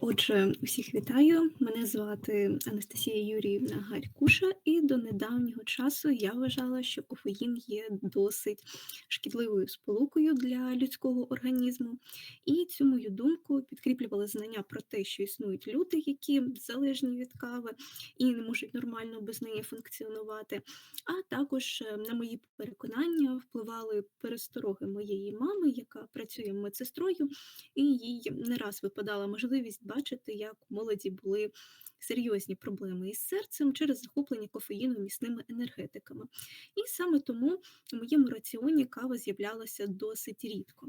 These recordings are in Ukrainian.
Отже, усіх вітаю. Мене звати Анастасія Юріївна Гарькуша, і до недавнього часу я вважала, що кофеїн є досить шкідливою сполукою для людського організму. І цю мою думку підкріплювали знання про те, що існують люди, які залежні від кави і не можуть нормально без неї функціонувати. А також е, на мої переконання впливали перестороги моєї мами, яка працює медсестрою, і їй не раз випадала можливість бачити, як у молоді були серйозні проблеми із серцем через захоплення кофеїну міцними енергетиками. І саме тому у моєму раціоні кава з'являлася досить рідко.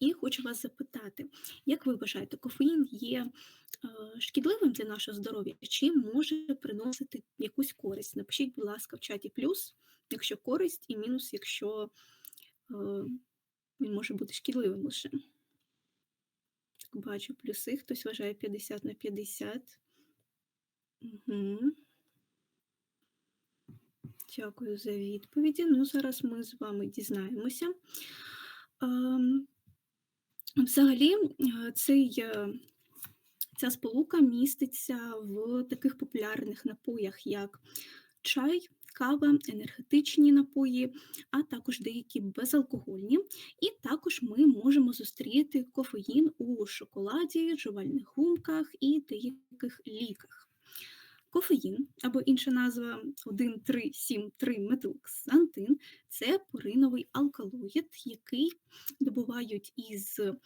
І хочу вас запитати, як ви вважаєте, кофеїн є е, шкідливим для нашого здоров'я чи може приносити якусь користь? Напишіть, будь ласка, в чаті плюс, якщо користь, і мінус, якщо е, він може бути шкідливим лише. Бачу плюси, хтось вважає 50 на 50. Угу. Дякую за відповіді. Ну, зараз ми з вами дізнаємося. Ем, Взагалі, е, цей, е, ця сполука міститься в таких популярних напоях, як чай, кава, енергетичні напої, а також деякі безалкогольні. І також ми можемо зустріти кофеїн у шоколаді, жувальних гумках і деяких ліках. Кофеїн або інша назва 1,3,7,3-метилксантин – це пориновий алкалоїд, який добувають із е,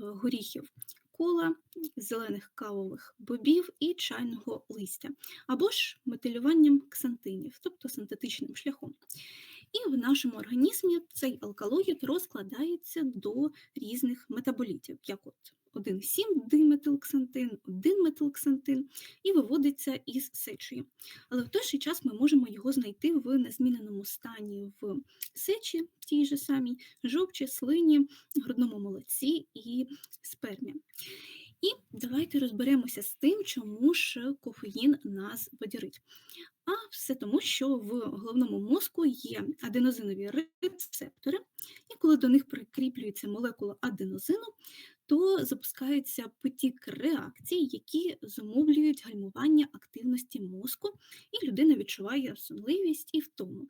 горіхів кола, зелених кавових бобів і чайного листя, або ж метилюванням ксантинів, тобто синтетичним шляхом. І в нашому організмі цей алкалоїд розкладається до різних метаболітів, як от 1,7 диметилксантин, 1 метилксантин і виводиться із сечею. Але в той же час ми можемо його знайти в незміненому стані в сечі, тій же самій, жовчі, слині, грудному молоці і спермі. І давайте розберемося з тим, чому ж кофеїн нас бадьорить. А все тому, що в головному мозку є аденозинові рецептори, і коли до них прикріплюється молекула аденозину, то запускається потік реакцій, які зумовлюють гальмування активності мозку, і людина відчуває сонливість і втому.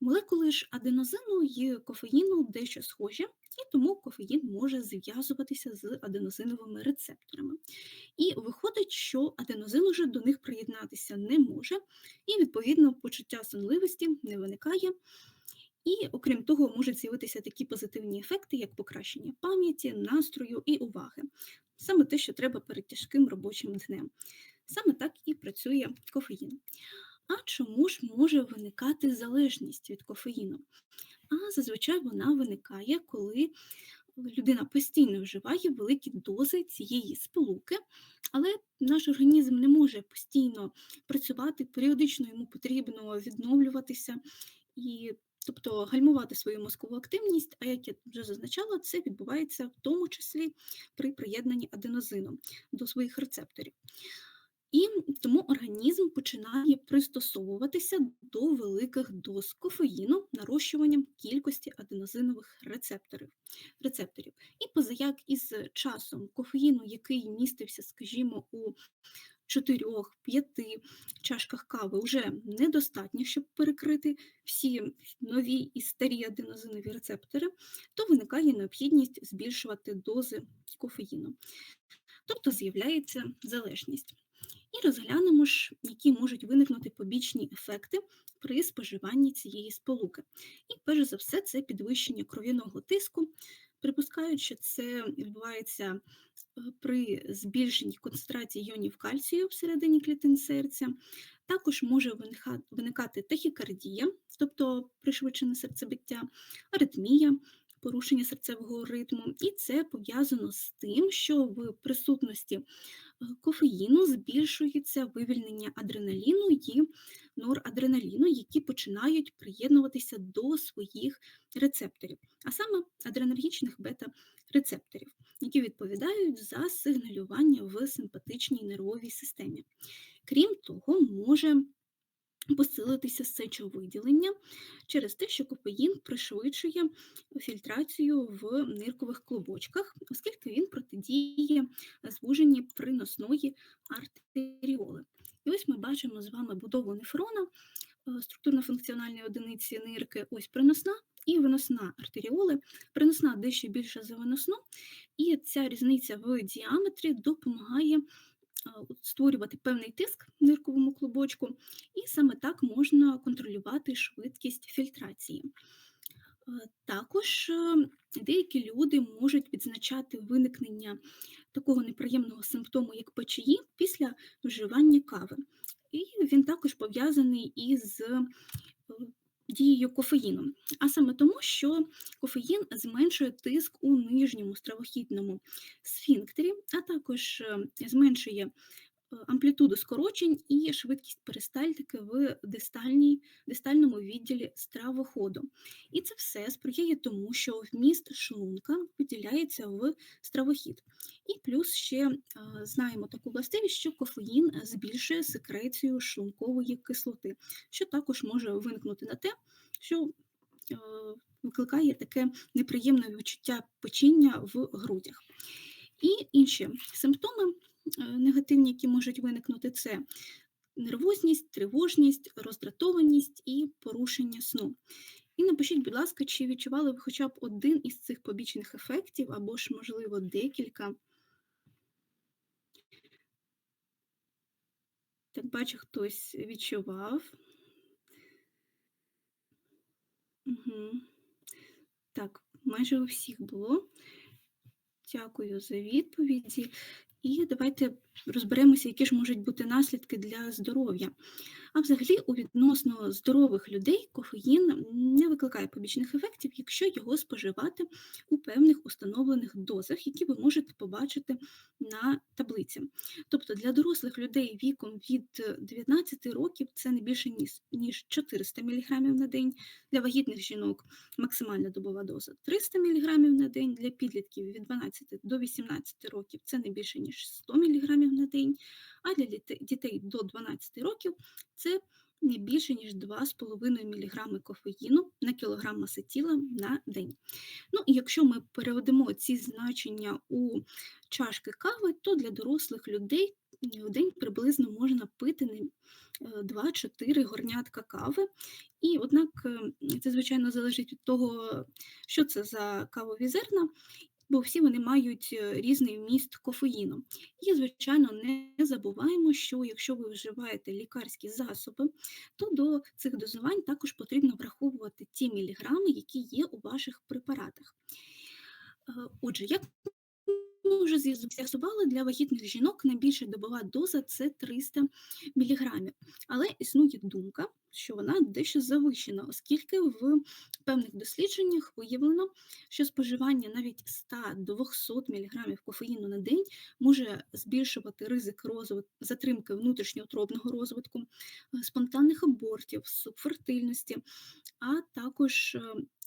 Молекули ж аденозину і кофеїну дещо схожі, і тому кофеїн може зв'язуватися з аденозиновими рецепторами. І виходить, що аденозин уже до них приєднатися не може, і, відповідно, почуття сонливості не виникає. І, окрім того, можуть з'явитися такі позитивні ефекти, як покращення пам'яті, настрою і уваги. Саме те, що треба перед тяжким робочим днем. Саме так і працює кофеїн. А чому ж може виникати залежність від кофеїну? А зазвичай вона виникає, коли людина постійно вживає великі дози цієї сполуки, але наш організм не може постійно працювати, періодично йому потрібно відновлюватися. І Тобто гальмувати свою мозкову активність, а як я вже зазначала, це відбувається в тому числі при приєднанні аденозину до своїх рецепторів. І тому організм починає пристосовуватися до великих доз кофеїну нарощуванням кількості аденозинових рецепторів. рецепторів. І позаяк із часом кофеїну, який містився, скажімо, у 4-5 чашках кави вже недостатньо, щоб перекрити всі нові і старі аденозинові рецептори, то виникає необхідність збільшувати дози кофеїну. Тобто з'являється залежність. І розглянемо ж, які можуть виникнути побічні ефекти при споживанні цієї сполуки. І перш за все, це підвищення кров'яного тиску. Припускають, що це відбувається е, при збільшенні концентрації іонів кальцію всередині клітин серця. Також може виникати тахікардія, тобто пришвидшене серцебиття, аритмія, порушення серцевого ритму, і це пов'язано з тим, що в присутності е, кофеїну збільшується вивільнення адреналіну і норадреналіну, які починають приєднуватися до своїх рецепторів, а саме адренергічних бета-рецепторів, які відповідають за сигналювання в симпатичній нервовій системі. Крім того, може посилитися сечовиділення через те, що кофеїн пришвидшує фільтрацію в ниркових клубочках, оскільки він протидіє звуженні приносної артеріоли. І ось ми бачимо з вами будову нефрона, е, структурно-функціональні одиниці нирки, ось приносна і виносна артеріоли. Приносна дещо більша за виносну, і ця різниця в діаметрі допомагає створювати певний тиск в нирковому клубочку, і саме так можна контролювати швидкість фільтрації. Також е, деякі люди можуть відзначати виникнення такого неприємного симптому, як печії, після вживання кави. І він також пов'язаний із е, дією кофеїну. А саме тому, що кофеїн зменшує тиск у нижньому стравохідному сфінктері, а також е, зменшує амплітуду скорочень і швидкість перистальтики в дистальній, дистальному відділі стравоходу. І це все сприяє тому, що вміст шлунка виділяється в стравохід. І плюс ще знаємо таку властивість, що кофеїн збільшує секрецію шлункової кислоти, що також може виникнути на те, що викликає таке неприємне відчуття печіння в грудях. І інші симптоми Е, негативні, які можуть виникнути, це нервозність, тривожність, роздратованість і порушення сну. І напишіть, будь ласка, чи відчували ви хоча б один із цих побічних ефектів, або ж, можливо, декілька. Так, бачу, хтось відчував. Угу. Так, майже у всіх було. Дякую за відповіді. І давайте розберемося, які ж можуть бути наслідки для здоров'я. А взагалі, у відносно здорових людей кофеїн не викликає побічних ефектів, якщо його споживати у певних установлених дозах, які ви можете побачити на таблиці. Тобто для дорослих людей віком від 19 років це не більше ніж 400 мг на день, для вагітних жінок максимальна добова доза 300 мг на день, для підлітків від 12 до 18 років це не більше ніж 100 мг на день а для дітей до 12 років це не більше, ніж 2,5 мг кофеїну на кілограм маси тіла на день. Ну, якщо ми переведемо ці значення у чашки кави, то для дорослих людей в день приблизно можна пити 2-4 е, горнятка кави. І однак е, це, звичайно, залежить від того, що це за кавові зерна, бо всі вони мають е, різний вміст кофеїну. І, звичайно, не забуваємо, що якщо ви вживаєте лікарські засоби, то до цих дозувань також потрібно враховувати ті міліграми, які є у ваших препаратах. Е, отже, як вже з'ясували, для вагітних жінок найбільша добова доза це 300 мг. Але існує думка, що вона дещо завищена, оскільки в певних дослідженнях виявлено, що споживання навіть 100-200 мг кофеїну на день може збільшувати ризик розвитку, затримки внутрішньоутробного розвитку, спонтанних абортів, субфертильності, а також е,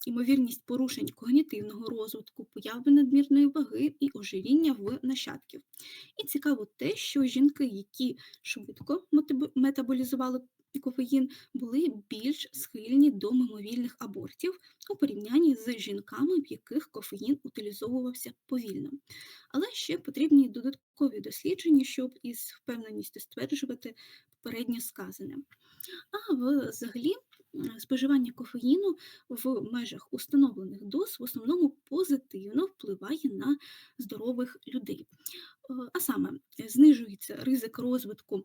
ймовірність порушень когнітивного розвитку, появи надмірної ваги і ожиріння в нащадків. І цікаво те, що жінки, які швидко метаболізували кофеїн, були більш схильні до мимовільних абортів у порівнянні з жінками, в яких кофеїн утилізовувався повільно. Але ще потрібні додаткові дослідження, щоб із впевненістю стверджувати попередньо сказане. А взагалі споживання кофеїну в межах установлених доз в основному позитивно впливає на здорових людей. Е, а саме знижується ризик розвитку е,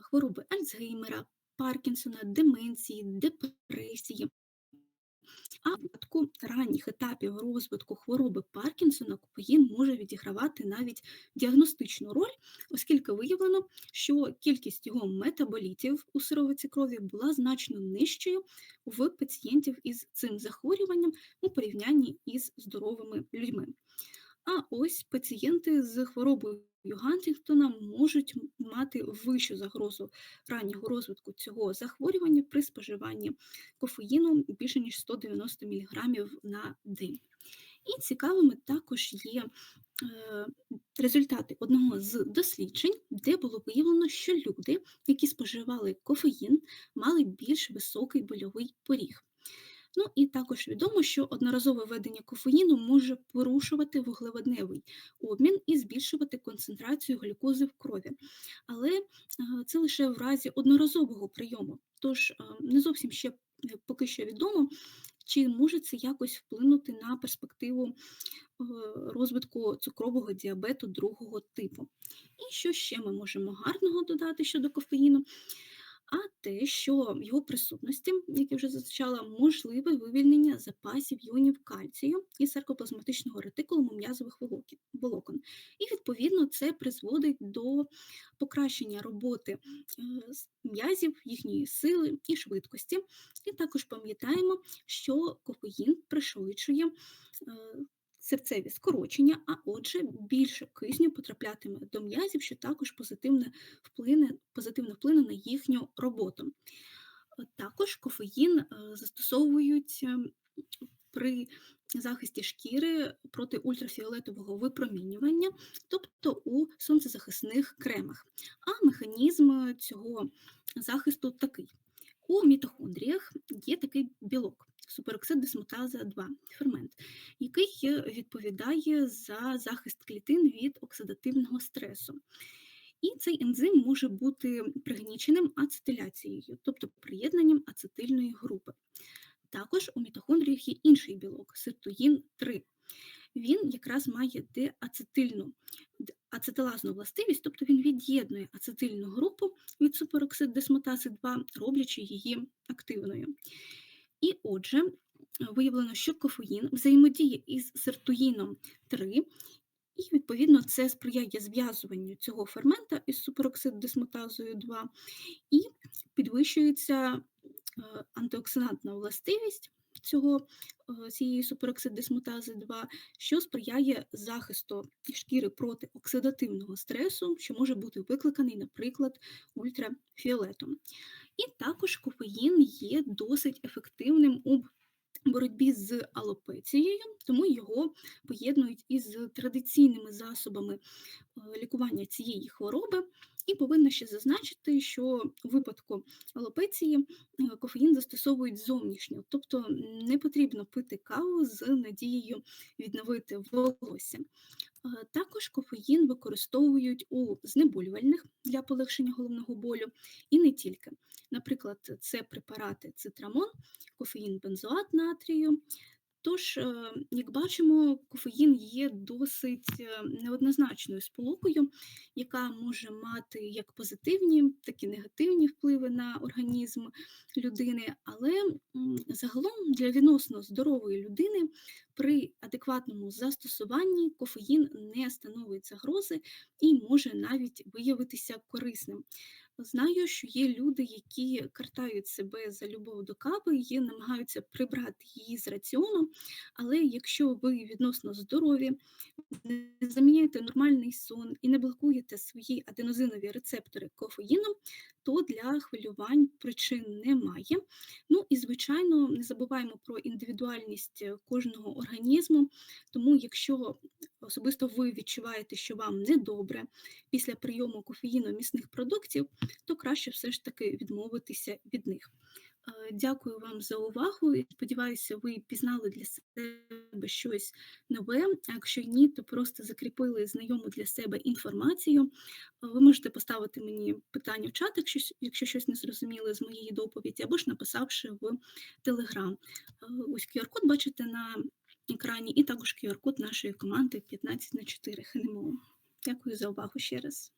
хвороби Альцгеймера, Паркінсона, деменції, депресії. А в випадку ранніх етапів розвитку хвороби Паркінсона кофеїн може відігравати навіть діагностичну роль, оскільки виявлено, що кількість його метаболітів у сировиці крові була значно нижчою в пацієнтів із цим захворюванням у порівнянні із здоровими людьми. А ось пацієнти з хворобою Гантінгтона можуть мати вищу загрозу раннього розвитку цього захворювання при споживанні кофеїну більше ніж 190 мг на день. І цікавими також є е, результати одного з досліджень, де було виявлено, що люди, які споживали кофеїн, мали більш високий больовий поріг. Ну і також відомо, що одноразове введення кофеїну може порушувати вуглеводневий обмін і збільшувати концентрацію глюкози в крові. Але е, це лише в разі одноразового прийому. Тож е, не зовсім ще е, поки що відомо, чи може це якось вплинути на перспективу розвитку цукрового діабету другого типу. І що ще ми можемо гарного додати щодо кофеїну? А те, що його присутності, як я вже зазначала, можливе вивільнення запасів іонів кальцію і саркоплазматичного ретикулуму м'язових волокон. І відповідно це призводить до покращення роботи е, м'язів, їхньої сили і швидкості. І також пам'ятаємо, що кофеїн пришвидшує. Е, Серцеві скорочення, а отже, більше кисню потраплятиме до м'язів, що також позитивно вплине, позитивно вплине на їхню роботу. Е, Також кофеїн е, застосовують е, при захисті шкіри проти ультрафіолетового випромінювання, тобто у сонцезахисних кремах. А механізм цього захисту такий. У мітохондріях є такий білок, супероксид дисмутаза 2, фермент, який відповідає за захист клітин від оксидативного стресу. І цей ензим може бути пригніченим ацетиляцією, тобто приєднанням ацетильної групи. Також у мітохондріях є інший білок сиртуїн 3. Він якраз має деацетильну ацетилазну властивість, тобто він від'єднує ацетильну групу від супероксид десмотази 2, роблячи її активною. І отже, виявлено, що кофеїн взаємодіє із сиртуїном 3, і відповідно це сприяє зв'язуванню цього фермента із супероксид десмотазою 2 і підвищується е, антиоксидантна властивість цього, е, цієї супероксиддисмутази 2, що сприяє захисту шкіри проти оксидативного стресу, що може бути викликаний, наприклад, ультрафіолетом. І також кофеїн є досить ефективним у боротьбі з алопецією, тому його поєднують із традиційними засобами е, лікування цієї хвороби. І повинна ще зазначити, що у випадку алопеції е, кофеїн застосовують зовнішньо, тобто не потрібно пити каву з надією відновити волосся. Е, Також кофеїн використовують у знеболювальних для полегшення головного болю і не тільки. Наприклад, це препарати цитрамон, кофеїн бензоат натрію. Тож, е, як бачимо, кофеїн є досить е, неоднозначною сполукою, яка може мати як позитивні, так і негативні впливи на організм людини, але загалом для відносно здорової людини при адекватному застосуванні кофеїн не становить загрози і може навіть виявитися корисним. Знаю, що є люди, які картають себе за любов до кави і намагаються прибрати її з раціону, але якщо ви відносно здорові, не заміняєте нормальний сон і не блокуєте свої аденозинові рецептори кофеїном, то для хвилювань причин немає. Ну і звичайно, не забуваємо про індивідуальність е, кожного організму. Тому, якщо особисто ви відчуваєте, що вам недобре після прийому кофеїно місних продуктів, то краще все ж таки відмовитися від них. Е, Дякую вам за увагу сподіваюся, ви пізнали для себе щось нове. Якщо ні, то просто закріпили знайому для себе інформацію. Е, Ви можете поставити мені питання в чат, якщо, якщо щось не зрозуміли з моєї доповіді, або ж написавши в Telegram. Е, Ось QR-код бачите на екрані, і також QR-код нашої команди 15 на 4 ХНМО. Дякую за увагу ще раз.